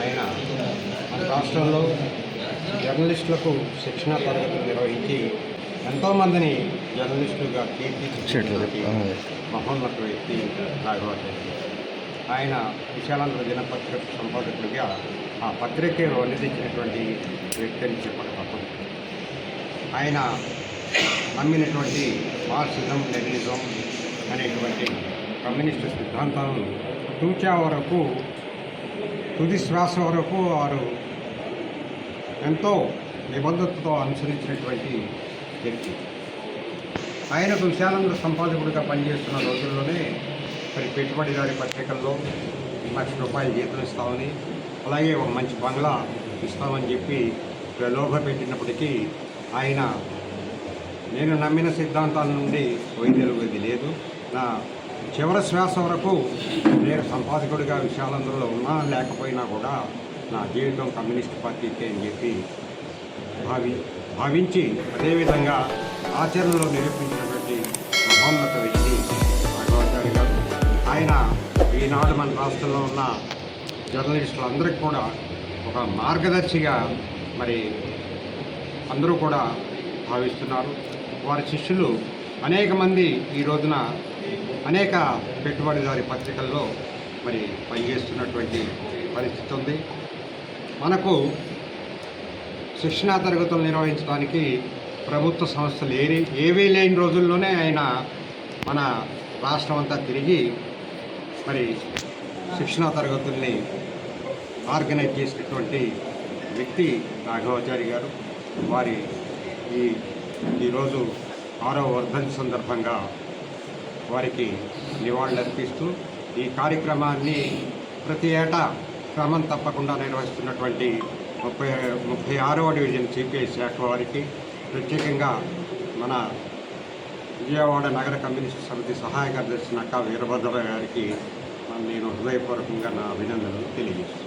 ఆయన మన రాష్ట్రంలో జర్నలిస్టులకు శిక్షణ తరగతి నిర్వహించి ఎంతోమందిని జర్నలిస్టులుగా కీర్తించినటువంటి మహోన్నత వ్యక్తి రాఘవాచ ఆయన విశాలాంధ్ర దినపత్రిక సంపాదకుడిగా ఆ పత్రికలు అందించినటువంటి వ్యక్తి అని చెప్పడం ఆయన నమ్మినటువంటి మార్క్సిజం లెనిజం అనేటువంటి కమ్యూనిస్టు సిద్ధాంతాలను తూచా వరకు తుది శ్వాస వరకు వారు ఎంతో నిబద్ధతతో అనుసరించినటువంటి వ్యక్తి. ఆయనకు విశాలంగా సంపాదకుడిగా పనిచేస్తున్న రోజుల్లోనే మరి పెట్టుబడిదారి పత్రికల్లో లక్ష రూపాయలు జీతం ఇస్తామని అలాగే ఒక మంచి బంగ్లా ఇస్తామని చెప్పి ప్రలోభ పెట్టినప్పటికీ ఆయన నేను నమ్మిన సిద్ధాంతాల నుండి వైద్యులు లేదు. నా చివరి శ్వాస వరకు నేను సంపాదకుడిగా విషయాలందరిలో ఉన్నా లేకపోయినా కూడా నా జీవితం కమ్యూనిస్ట్ పార్టీకే అని చెప్పి భావి భావించి అదేవిధంగా ఆచరణలో నిరూపించినటువంటి మహోన్నత వ్యక్తి భగవద్గారి గారు. ఆయన ఈనాడు మన రాష్ట్రంలో ఉన్న జర్నలిస్టులందరికీ కూడా ఒక మార్గదర్శిగా మరి అందరూ కూడా భావిస్తున్నారు. వారి శిష్యులు అనేక మంది ఈ రోజున అనేక పెట్టుబడిదారి పత్రికల్లో మరి పనిచేస్తున్నటువంటి పరిస్థితి ఉంది. మనకు శిక్షణా తరగతులు నిర్వహించడానికి ప్రభుత్వ సంస్థలు ఏవి ఏవీ లేని రోజుల్లోనే ఆయన మన రాష్ట్రం అంతా తిరిగి మరి శిక్షణా తరగతుల్ని ఆర్గనైజ్ చేసినటువంటి వ్యక్తి రాఘవాచారి గారు. వారి ఈ ఈరోజు ఆరో వర్ధంతి సందర్భంగా వారికి నివాళులర్పిస్తూ ఈ కార్యక్రమాన్ని ప్రతి ఏటా క్రమం తప్పకుండా నిర్వహిస్తున్నటువంటి ముప్పై ముప్పై ఆరవ డివిజన్ సిపిఐ శాఖ వారికి ప్రత్యేకంగా మన విజయవాడ నగర కమ్యూనిస్ట్ సమితి సహాయ కార్యదర్శి నక్కా వీరభద్ర గారికి నేను హృదయపూర్వకంగా నా అభినందనలు తెలియజేస్తున్నాను.